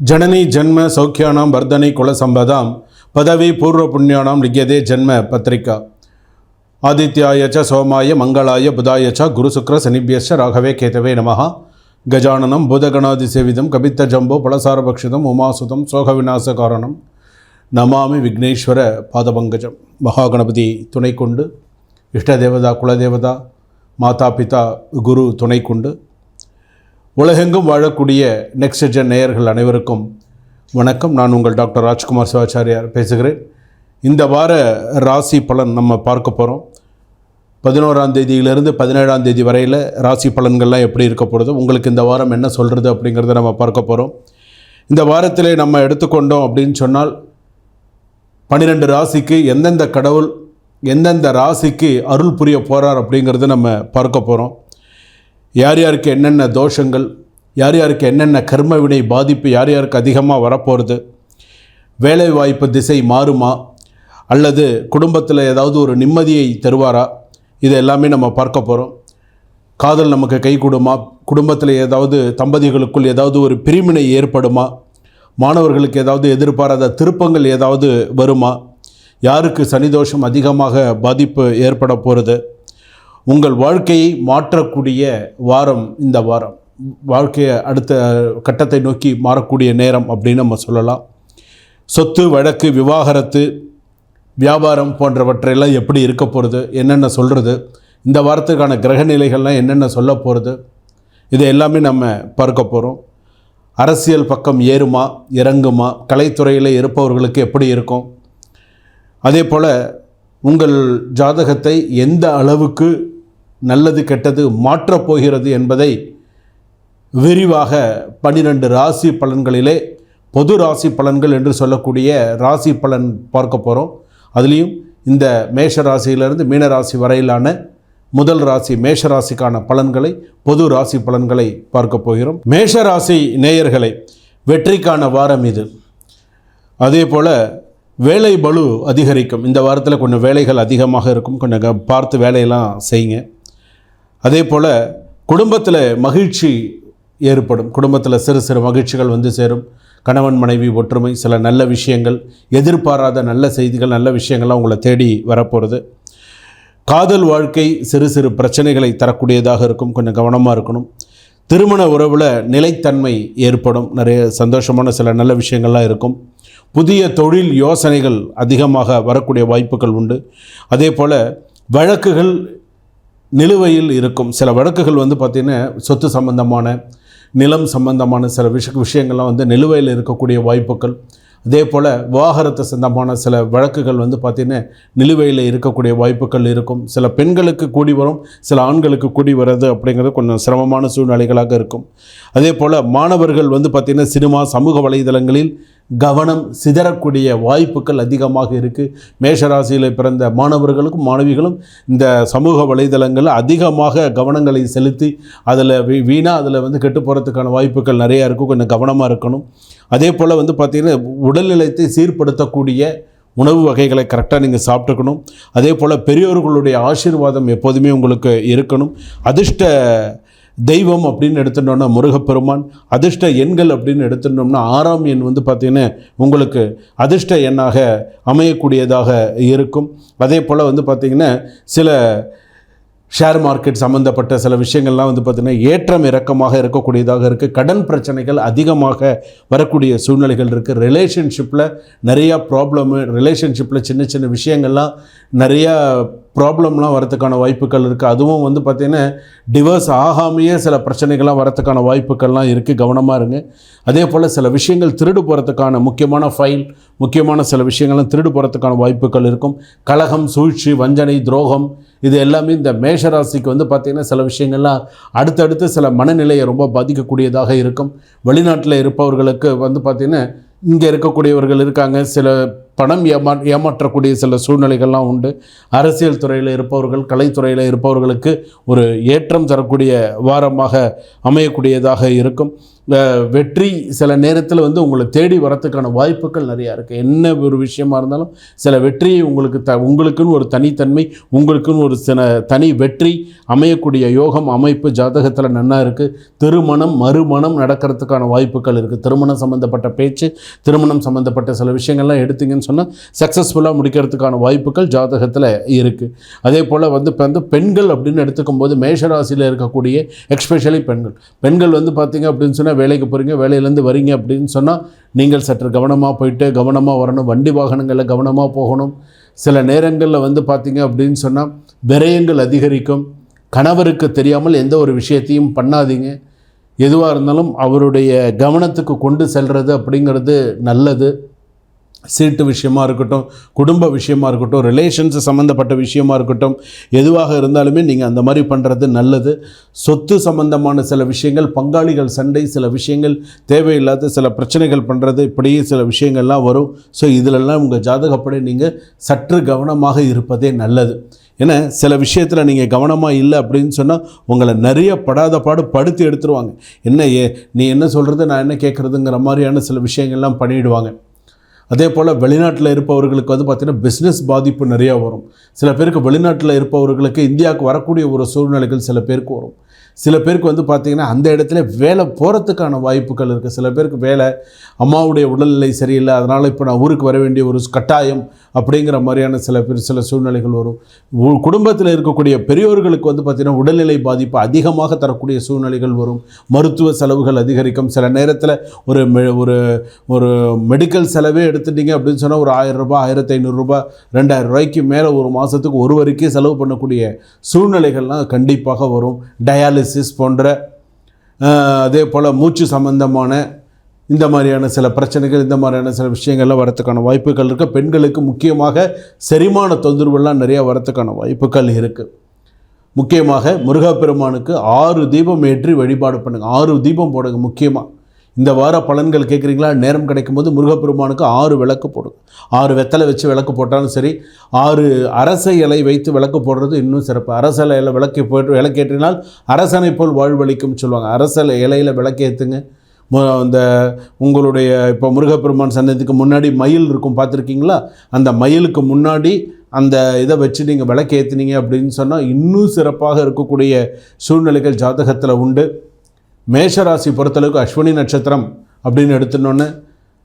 ஜனனி ஜென்ம சௌக்கியானாம் வர்தனை குலசம்பதாம் பதவி பூர்வ புண்ணியானாம் லிக்கியதே ஜென்ம பத்திரிகா ஆதித்யாயச்ச சோமாய மங்களாய புதாயச்ச ச குரு சுக்ர சனிபியஸ்ச ராகவே கேதவே நமஹ. கஜானனம் பூதகணாதி சேவிதம் கபித்த ஜம்போ பலசாரபக்ஷிதம் உமாசுதம் சோக விநாச காரணம் நமாமி விக்னேஸ்வர பாதபங்கஜம். மகாகணபதி துணை கொண்டு இஷ்ட தேவதா குலதேவதா மாதா பிதா குரு துணை கொண்டு உலகெங்கும் வாழக்கூடிய நெக்ஸ்ட் ஜென் நேயர்கள் அனைவருக்கும் வணக்கம். நான் உங்கள் டாக்டர் ராஜ்குமார் சிவாச்சாரியார் பேசுகிறேன். இந்த வார ராசி பலன் நம்ம பார்க்க போகிறோம் பதினோராம் தேதியிலிருந்து பதினேழாம் தேதி வரையில் ராசி பலன்கள்லாம் எப்படி இருக்க போகிறது உங்களுக்கு இந்த வாரம் என்ன சொல்கிறது அப்படிங்கிறத நம்ம பார்க்க போகிறோம் இந்த வாரத்திலே நம்ம எடுத்துக்கொண்டோம் அப்படின்னு சொன்னால் பன்னிரெண்டு ராசிக்கு எந்தெந்த கடவுள் எந்தெந்த ராசிக்கு அருள் புரிய போகிறார் அப்படிங்கிறத நம்ம பார்க்க போகிறோம் யார் யாருக்கு என்னென்ன தோஷங்கள் யார் யாருக்கு என்னென்ன கர்ம வினை பாதிப்பு யார் யாருக்கு அதிகமாக வரப்போகிறது வேலை வாய்ப்பு திசை மாறுமா? அல்லது குடும்பத்தில் ஏதாவது ஒரு நிம்மதியை தருவாரா? இது எல்லாமே நம்ம பார்க்க போகிறோம் காதல் நமக்கு கை கொடுமா? குடும்பத்தில் ஏதாவது தம்பதிகளுக்குள் ஏதாவது ஒரு பிரிவினை ஏற்படுமா? மாணவர்களுக்கு ஏதாவது எதிர்பாராத திருப்பங்கள் ஏதாவது வருமா? யாருக்கு சனிதோஷம் அதிகமாக பாதிப்பு ஏற்பட போகிறது உங்கள் வாழ்க்கையை மாற்றக்கூடிய வாரம் இந்த வாரம். வாழ்க்கையை அடுத்த கட்டத்தை நோக்கி மாறக்கூடிய நேரம் அப்படின்னு நம்ம சொல்லலாம். சொத்து வழக்கு விவாகரத்து வியாபாரம் போன்றவற்றையெல்லாம் எப்படி இருக்க போகிறது என்னென்ன சொல்கிறது இந்த வாரத்துக்கான கிரக நிலைகள்லாம் என்னென்ன சொல்ல போகிறது இது எல்லாமே நம்ம பார்க்க போகிறோம் அரசியல் பக்கம் ஏறுமா இறங்குமா கலைத்துறையில் இருப்பவர்களுக்கு எப்படி இருக்கும் அதே போல் உங்கள் ஜாதகத்தை எந்த அளவுக்கு நல்லது கெட்டது மாற்றப்போகிறது என்பதை விரிவாக பன்னிரண்டு ராசி பலன்களிலே பொது ராசி பலன்கள் என்று சொல்லக்கூடிய ராசி பலன் பார்க்க போகிறோம் அதுலேயும் இந்த மேஷ ராசியிலிருந்து மீன ராசி வரையிலான முதல் ராசி மேஷ ராசிக்கான பலன்களை பொது ராசி பலன்களை பார்க்க போகிறோம். மேஷ ராசி நேயர்களை வெற்றிக்கான வாரம் இது. அதே போல் வேலை பலு அதிகரிக்கும். இந்த வாரத்தில் கொஞ்சம் வேலைகள் அதிகமாக இருக்கும். கொஞ்சம் பார்த்து வேலையெல்லாம் செய்யுங்க. அதே போல் குடும்பத்தில் மகிழ்ச்சி ஏற்படும். குடும்பத்தில் சிறு சிறு மகிழ்ச்சிகள் வந்து சேரும். கணவன் மனைவி ஒற்றுமை சில நல்ல விஷயங்கள் எதிர்பாராத நல்ல செய்திகள் நல்ல விஷயங்கள்லாம் உங்களை தேடி வரப்போகிறது காதல் வாழ்க்கை சிறு சிறு பிரச்சனைகளை தரக்கூடியதாக இருக்கும். கொஞ்சம் கவனமாக இருக்கணும். திருமண உறவில் நிலைத்தன்மை ஏற்படும். நிறைய சந்தோஷமான சில நல்ல விஷயங்கள்லாம் இருக்கும். புதிய தொழில் யோசனைகள் அதிகமாக வரக்கூடிய வாய்ப்புகள் உண்டு. அதே போல் வழக்குகள் நிலுவையில் இருக்கும். சில வழக்குகள் வந்து பார்த்திங்கன்னா சொத்து சம்பந்தமான நிலம் சம்பந்தமான சில விஷ விஷயங்கள்லாம் வந்து நிலுவையில் இருக்கக்கூடிய வாய்ப்புகள். அதே போல் விவாகரத்து சம்பந்தமான சில வழக்குகள் வந்து பார்த்திங்கன்னா நிலுவையில் இருக்கக்கூடிய வாய்ப்புகள் இருக்கும். சில பெண்களுக்கு கூடி வரும் சில ஆண்களுக்கு கூடி வர்றது அப்படிங்கிறது கொஞ்சம் சிரமமான சூழ்நிலைகளாக இருக்கும். அதே போல் மாணவர்கள் வந்து பார்த்திங்கன்னா சினிமா சமூக வலைதளங்களில் கவனம் சிதறக்கூடிய வாய்ப்புகள் அதிகமாக இருக்குது மேஷராசியில் பிறந்த மாணவர்களுக்கும் மாணவிகளும் இந்த சமூக வலைதளங்களில் அதிகமாக கவனங்களை செலுத்தி அதில் வீ வீணாக அதில் வந்து கெட்டு போகிறதுக்கான வாய்ப்புகள் நிறையா இருக்கும் கொஞ்சம் கவனமாக இருக்கணும். அதே போல் வந்து பார்த்திங்கன்னா உடல்நிலையத்தை சீர்படுத்தக்கூடிய உணவு வகைகளை கரெக்டாக நீங்கள் சாப்பிட்டுக்கணும். அதே போல் பெரியோர்களுடைய ஆசீர்வாதம் எப்போதுமே உங்களுக்கு இருக்கணும். அதிர்ஷ்ட தெய்வம் அப்படின்னு எடுத்துட்டோம்னா முருகப்பெருமான் அதிர்ஷ்ட எண்கள் அப்படின்னு எடுத்துட்டோம்னா ஆறாம் எண் வந்து பார்த்திங்கன்னா உங்களுக்கு அதிர்ஷ்ட எண்ணாக அமையக்கூடியதாக இருக்கும். அதே போல் வந்து பார்த்திங்கன்னா சில ஷேர் மார்க்கெட் சம்மந்தப்பட்ட சில விஷயங்கள்லாம் வந்து பார்த்திங்கன்னா ஏற்றம் இறக்கமாக இருக்கக்கூடியதாக இருக்குது கடன் பிரச்சனைகள் அதிகமாக வரக்கூடிய சூழ்நிலைகள் இருக்குது ரிலேஷன்ஷிப்பில் நிறையா ப்ராப்ளமு ரிலேஷன்ஷிப்பில் சின்ன சின்ன விஷயங்கள்லாம் நிறையா ப்ராப்ளம்லாம் வரதுக்கான வாய்ப்புகள் இருக்குது அதுவும் வந்து பார்த்திங்கன்னா டிவர்ஸ் ஆகாமையே சில பிரச்சனைகள்லாம் வரத்துக்கான வாய்ப்புகள்லாம் இருக்குது கவனமாக இருங்க. அதே போல் சில விஷயங்கள் திருடு போகிறதுக்கான முக்கியமான ஃபைல் முக்கியமான சில விஷயங்கள்லாம் திருடு போகிறதுக்கான வாய்ப்புகள் இருக்கும். கலகம் சூழ்ச்சி வஞ்சனை துரோகம் இது எல்லாமே இந்த மேஷராசிக்கு வந்து பார்த்திங்கன்னா சில விஷயங்கள்லாம் அடுத்தடுத்து சில மனநிலையை ரொம்ப பாதிக்கக்கூடியதாக இருக்கும். வெளிநாட்டில் இருப்பவர்களுக்கு வந்து பார்த்திங்கன்னா இங்கே இருக்கக்கூடியவர்கள் இருக்காங்க. சில பணம் ஏமா ஏமாற்றக்கூடிய சில சூழ்நிலைகள்லாம் உண்டு. அரசியல் துறையில் இருப்பவர்கள் கலைத்துறையில் இருப்பவர்களுக்கு ஒரு ஏற்றம் தரக்கூடிய வாரமாக அமையக்கூடியதாக இருக்கும். வெற்றி சில நேரத்தில் வந்து உங்களை தேடி வரத்துக்கான வாய்ப்புகள் நிறையா இருக்குது என்ன ஒரு விஷயமா இருந்தாலும் சில வெற்றியை உங்களுக்கு த உங்களுக்குன்னு ஒரு தனித்தன்மை உங்களுக்குன்னு ஒரு சில தனி வெற்றி அமையக்கூடிய யோகம் அமைப்பு ஜாதகத்தில் நன்னா இருக்குது திருமணம் மறுமணம் நடக்கிறதுக்கான வாய்ப்புகள் இருக்குது திருமணம் சம்மந்தப்பட்ட பேச்சு திருமணம் சம்மந்தப்பட்ட சில விஷயங்கள்லாம் எடுத்தீங்கன்னு சொன்னால் சக்ஸஸ்ஃபுல்லாக முடிக்கிறதுக்கான வாய்ப்புகள் ஜாதகத்தில் இருக்குது அதே போல் வந்து இப்போ வந்து பெண்கள் அப்படின்னு எடுத்துக்கும் போது மேஷராசியில் இருக்கக்கூடிய எக்ஸ்பெஷலி பெண்கள். பெண்கள் வந்து பார்த்தீங்க அப்படின்னு சொன்னால் வேலைக்கு போகிறீங்க வேலையிலேருந்து வரீங்க அப்படின்னு சொன்னால் நீங்கள் சற்று கவனமாக போயிட்டு கவனமாக வரணும். வண்டி வாகனங்களில் கவனமாக போகணும். சில நேரங்களில் வந்து பார்த்தீங்க அப்படின்னு சொன்னால் விரயங்கள் அதிகரிக்கும். கணவருக்கு தெரியாமல் எந்த ஒரு விஷயத்தையும் பண்ணாதீங்க. எதுவாக இருந்தாலும் அவருடைய கவனத்துக்கு கொண்டு செல்வது அப்படிங்கிறது நல்லது. சீட்டு விஷயமா இருக்கட்டும் குடும்ப விஷயமா இருக்கட்டும் ரிலேஷன்ஸ் சம்மந்தப்பட்ட விஷயமா இருக்கட்டும் எதுவாக இருந்தாலுமே நீங்கள் அந்த மாதிரி பண்ணுறது நல்லது. சொத்து சம்பந்தமான சில விஷயங்கள் பங்காளிகள் சண்டை சில விஷயங்கள் தேவையில்லாத சில பிரச்சனைகள் பண்ணுறது இப்படியே சில விஷயங்கள்லாம் வரும். ஸோ இதிலெல்லாம் உங்கள் ஜாதகப்படி நீங்கள் சற்று கவனமாக இருப்பதே நல்லது. ஏன்னா சில விஷயத்தில் நீங்கள் கவனமாக இல்லை அப்படின்னு சொன்னால் உங்களை நிறைய படாத பாடு படுத்தி எடுத்துருவாங்க. என்ன ஏ நீ என்ன சொல்கிறது நான் என்ன கேட்குறதுங்கிற மாதிரியான சில விஷயங்கள்லாம் பண்ணிவிடுவாங்க அதே போல் வெளிநாட்டில் இருப்பவர்களுக்கு வந்து பார்த்திங்கன்னா பிஸ்னஸ் பாதிப்பு நிறையா வரும். சில பேருக்கு வெளிநாட்டில் இருப்பவர்களுக்கு இந்தியாவுக்கு வரக்கூடிய ஒரு சூழ்நிலைகள் சில பேருக்கு வரும். சில பேருக்கு வந்து பார்த்திங்கன்னா அந்த இடத்துல வேலை போகிறதுக்கான வாய்ப்புகள் இருக்குது சில பேருக்கு வேலை அம்மாவுடைய உடல்நிலை சரியில்லை. அதனால் இப்போ நான் ஊருக்கு வர வேண்டிய ஒரு கட்டாயம் அப்படிங்கிற மாதிரியான சில பேர் சில சூழ்நிலைகள் வரும். குடும்பத்தில் இருக்கக்கூடிய பெரியோர்களுக்கு வந்து பார்த்திங்கன்னா உடல்நிலை பாதிப்பு அதிகமாக தரக்கூடிய சூழ்நிலைகள் வரும். மருத்துவ செலவுகள் அதிகரிக்கும். சில நேரத்தில் ஒரு மெ- ஒரு ஒரு மெடிக்கல் செலவே எடுத்துட்டீங்க அப்படின்னு சொன்னால் ஒரு ஆயிரம் ரூபாய் ஆயிரத்தி ஐநூறுரூபா ரெண்டாயிரம் ரூபாய்க்கு மேலே ஒரு மாதத்துக்கு ஒரு வரைக்கும் செலவு பண்ணக்கூடிய சூழ்நிலைகள்லாம் கண்டிப்பாக வரும். டயாலிசிஸ் போன்ற அதே போல் மூச்சு சம்பந்தமான இந்த மாதிரியான சில பிரச்சனைகள் இந்த மாதிரியான சில விஷயங்கள்லாம் வரத்துக்கான வாய்ப்புகள் இருக்குது பெண்களுக்கு முக்கியமாக செரிமான தொந்தரவுலாம் நிறையா வரத்துக்கான வாய்ப்புகள் இருக்குது முக்கியமாக முருகப்பெருமானுக்கு ஆறு தீபம் ஏற்றி வழிபாடு பண்ணுங்கள் ஆறு தீபம் போடுங்க முக்கியமாக இந்த வார பலன்கள் கேட்குறீங்களா? நேரம் கிடைக்கும்போது முருகப்பெருமானுக்கு ஆறு விளக்கு போடுங்க ஆறு வெத்தலை வச்சு விளக்கு போட்டாலும் சரி ஆறு அரச இலை வைத்து விளக்கு போடுறது இன்னும் சிறப்பு. அரச இலையில் விளக்கு போட்டு விளக்கேற்றினால் அரசனை போல் வாழ்வழிக்கும்னு சொல்லுவாங்க. அரச இலையில் விளக்கேற்றுங்க அந்த உங்களுடைய இப்போ முருகப்பெருமான் சன்னதிக்கு முன்னாடி மயில் இருக்கும் பார்த்துருக்கீங்களா? அந்த மயிலுக்கு முன்னாடி அந்த இதை வச்சு நீங்கள் விளக்கேற்றினீங்க அப்படின்னு சொன்னால் இன்னும் சிறப்பாக இருக்கக்கூடிய சூழ்நிலைகள் ஜாதகத்தில் உண்டு. மேஷராசி பொறுத்தளவுக்கு அஸ்வினி நட்சத்திரம் அப்படின்னு எடுத்துனோன்னு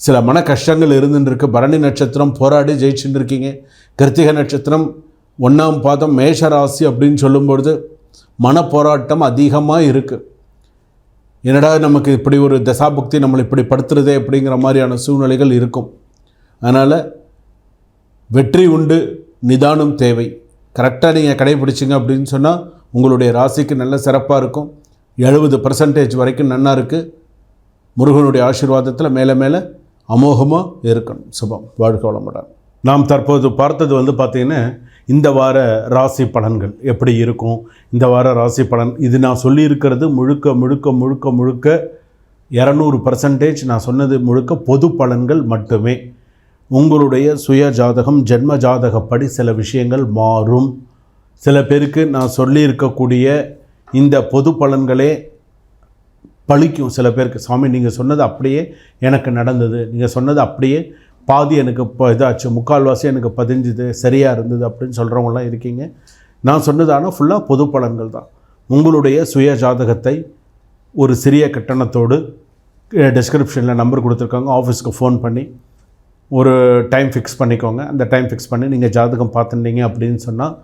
சில மன கஷ்டங்கள் இருந்துருக்கு பரணி நட்சத்திரம் போராடி ஜெயிச்சுட்டு இருக்கீங்க கிருத்திக நட்சத்திரம் ஒன்றாம் பாதம் மேஷராசி அப்படின்னு சொல்லும்பொழுது மன போராட்டம் அதிகமாக இருக்குது என்னடா நமக்கு இப்படி ஒரு தசாபக்தி நம்மளை இப்படி படுத்துறதே அப்படிங்கிற மாதிரியான சூழ்நிலைகள் இருக்கும். அதனால் வெற்றி உண்டு நிதானம் தேவை. கரெக்டாக நீங்கள் கடைபிடிச்சிங்க அப்படின்னு சொன்னால் உங்களுடைய ராசிக்கு நல்ல சிறப்பாக இருக்கும். எழுபது பர்சன்டேஜ் வரைக்கும் நன்னா இருக்குது முருகனுடைய ஆசீர்வாதத்தில் மேலே மேலே அமோகமாக இருக்கணும். சுபம். வாழ்க வளமுடன். நாம் தற்போது பார்த்தது வந்து பார்த்திங்கன்னா இந்த வார ராசி பலன்கள் எப்படி இருக்கும்? இந்த வார ராசி பலன் இது நான் சொல்லியிருக்கிறது முழுக்க முழுக்க முழுக்க முழுக்க இரநூறு பர்சன்டேஜ் நான் சொன்னது முழுக்க பொது பலன்கள் மட்டுமே. உங்களுடைய சுய ஜாதகம் ஜென்ம ஜாதகப்படி சில விஷயங்கள் மாறும். சில பேருக்கு நான் சொல்லியிருக்கக்கூடிய இந்த பொது பலன்களே பழிக்கும். சில பேருக்கு சாமி நீங்கள் சொன்னது அப்படியே எனக்கு நடந்தது. நீங்கள் சொன்னது அப்படியே பாதி எனக்கு இப்போ இதாச்சு. முக்கால்வாசி எனக்கு பதிஞ்சுது. சரியாக இருந்தது அப்படின்னு சொல்கிறவங்களாம் இருக்கீங்க. நான் சொன்னது ஆனால் ஃபுல்லாக பொது பலன்கள் தான். உங்களுடைய சுய ஜாதகத்தை ஒரு சிறிய கட்டணத்தோடு டிஸ்கிரிப்ஷனில் நம்பர் கொடுத்துருக்காங்க. ஆஃபீஸ்க்கு ஃபோன் பண்ணி ஒரு டைம் ஃபிக்ஸ் பண்ணிக்கோங்க. அந்த டைம் ஃபிக்ஸ் பண்ணி நீங்கள் ஜாதகம் பார்த்துருந்தீங்க அப்படின்னு சொன்னால்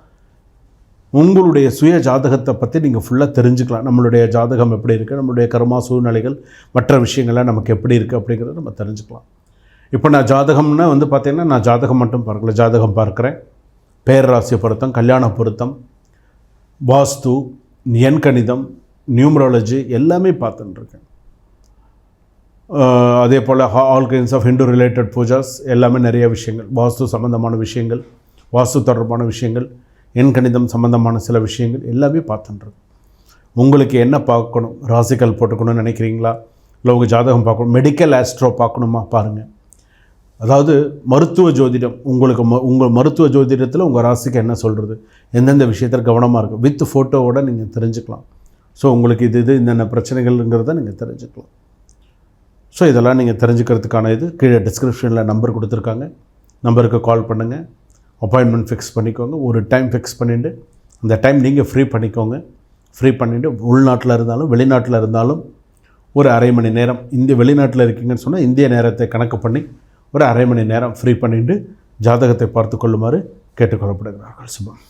உங்களுடைய சுய ஜாதகத்தை பற்றி நீங்கள் ஃபுல்லாக தெரிஞ்சுக்கலாம். நம்மளுடைய ஜாதகம் எப்படி இருக்குது நம்மளுடைய கர்மா சூழ்நிலைகள் மற்ற விஷயங்கள்லாம் நமக்கு எப்படி இருக்குது அப்படிங்கிறத நம்ம தெரிஞ்சுக்கலாம். இப்போ நான் ஜாதகம்னா வந்து பார்த்தீங்கன்னா நான் ஜாதகம் மட்டும் பார்க்கல. ஜாதகம் பார்க்குறேன். பேரராசி பொருத்தம் கல்யாண பொருத்தம் வாஸ்து எண்கணிதம் நியூமராலஜி எல்லாமே பார்த்துட்டுருக்கேன் அதே போல் all kinds of Hindu related pujas எல்லாமே நிறைய விஷயங்கள். வாஸ்து சம்மந்தமான விஷயங்கள் வாஸ்து தொடர்பான விஷயங்கள் எண்கணிதம் சம்பந்தமான சில விஷயங்கள் எல்லாமே பார்த்துட்டுருக்கு உங்களுக்கு என்ன பார்க்கணும்? ராசிக்கல் போட்டுக்கணும்னு நினைக்கிறீங்களா? இல்லை உங்கள் ஜாதகம் பார்க்கணும்? மெடிக்கல் ஆஸ்ட்ரோ பார்க்கணுமா? பாருங்கள் அதாவது மருத்துவ ஜோதிடம் உங்களுக்கு ம உங்கள் மருத்துவ ஜோதிடத்தில் உங்கள் ராசிக்கு என்ன சொல்கிறது எந்தெந்த விஷயத்தில் கவனமாக இருக்கும் வித் ஃபோட்டோவோட நீங்கள் தெரிஞ்சுக்கலாம். ஸோ உங்களுக்கு இது இது என்னென்ன பிரச்சனைகள்ங்கிறத நீங்கள் தெரிஞ்சுக்கலாம். ஸோ இதெல்லாம் நீங்கள் தெரிஞ்சுக்கிறதுக்கான இது கீழே டிஸ்கிரிப்ஷனில் நம்பர் கொடுத்துருக்காங்க. நம்பருக்கு கால் பண்ணுங்கள் அப்பாயின்மெண்ட் ஃபிக்ஸ் பண்ணிக்கோங்க. ஒரு டைம் ஃபிக்ஸ் பண்ணிவிட்டு அந்த டைம் நீங்கள் ஃப்ரீ பண்ணிக்கோங்க. ஃப்ரீ பண்ணிவிட்டு உள்நாட்டில் இருந்தாலும் வெளிநாட்டில் இருந்தாலும் ஒரு அரை மணி நேரம் இந்திய வெளிநாட்டில் இருக்கீங்கன்னு சொன்னால் இந்திய நேரத்தை கணக்கு பண்ணி ஒரு அரை மணி நேரம் ஃப்ரீ பண்ணிவிட்டு ஜாதகத்தை பார்த்து கொள்ளுமாறு கேட்டுக்கொள்ளப்படுகிறார்கள். சுபம்.